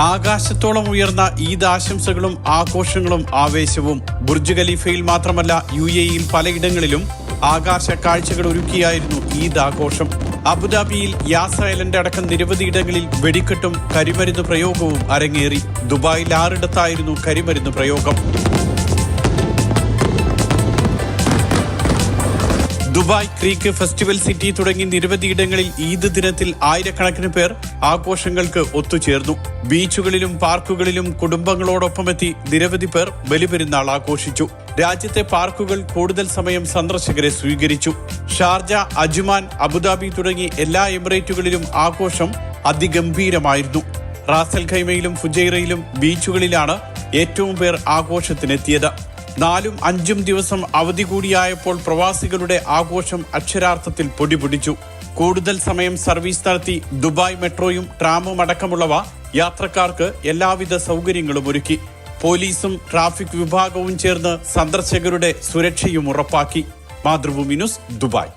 ആകാശത്തോളം ഉയർന്ന ഈദ് ആശംസകളും ആഘോഷങ്ങളും ആവേശവും ബുർജ് ഖലീഫയിൽ മാത്രമല്ല യു എയിൽ പലയിടങ്ങളിലും ആകാശ കാഴ്ചകൾ ഒരുക്കിയായിരുന്നു ഈദ് ആഘോഷം. അബുദാബിയിൽ യാസ് ഐലൻഡ് അടക്കം നിരവധി ഇടങ്ങളിൽ വെടിക്കെട്ടും കരിമരുന്ന് പ്രയോഗവും അരങ്ങേറി. ദുബായിൽ ആറിടത്തായിരുന്നു കരിമരുന്ന് പ്രയോഗം. ദുബായ് ക്രീക്ക് ഫെസ്റ്റിവൽ സിറ്റി തുടങ്ങി നിരവധി ഇടങ്ങളിൽ ഈദ് ദിനത്തിൽ ആയിരക്കണക്കിന് പേർ ആഘോഷങ്ങൾക്ക് ഒത്തുചേർന്നു. ബീച്ചുകളിലും പാർക്കുകളിലും കുടുംബങ്ങളോടൊപ്പമെത്തി നിരവധി പേർ ബലിപെരുന്നാൾ ആഘോഷിച്ചു. രാജ്യത്തെ പാർക്കുകൾ കൂടുതൽ സമയം സന്ദർശകരെ സ്വീകരിച്ചു. ഷാർജ അജ്മാൻ അബുദാബി തുടങ്ങി എല്ലാ എമിറേറ്റുകളിലും ആഘോഷം അതിഗംഭീരമായിരുന്നു. റാസൽ ഖൈമയിലും ഫുജൈറയിലും ബീച്ചുകളിലാണ് ഏറ്റവും പേർ ആഘോഷത്തിനെത്തിയത്. നാലും അഞ്ചും ദിവസം അവധി കൂടിയായപ്പോൾ പ്രവാസികളുടെ ആഘോഷം അക്ഷരാർത്ഥത്തിൽ പൊടിപിടിച്ചു. കൂടുതൽ സമയം സർവീസ് നടത്തി ദുബായ് മെട്രോയും ട്രാമും അടക്കമുള്ളവ യാത്രക്കാർക്ക് എല്ലാവിധ സൗകര്യങ്ങളും ഒരുക്കി. പോലീസും ട്രാഫിക് വിഭാഗവും ചേർന്ന് സന്ദർശകരുടെ സുരക്ഷയും ഉറപ്പാക്കി. Mathrubhumi news Dubai.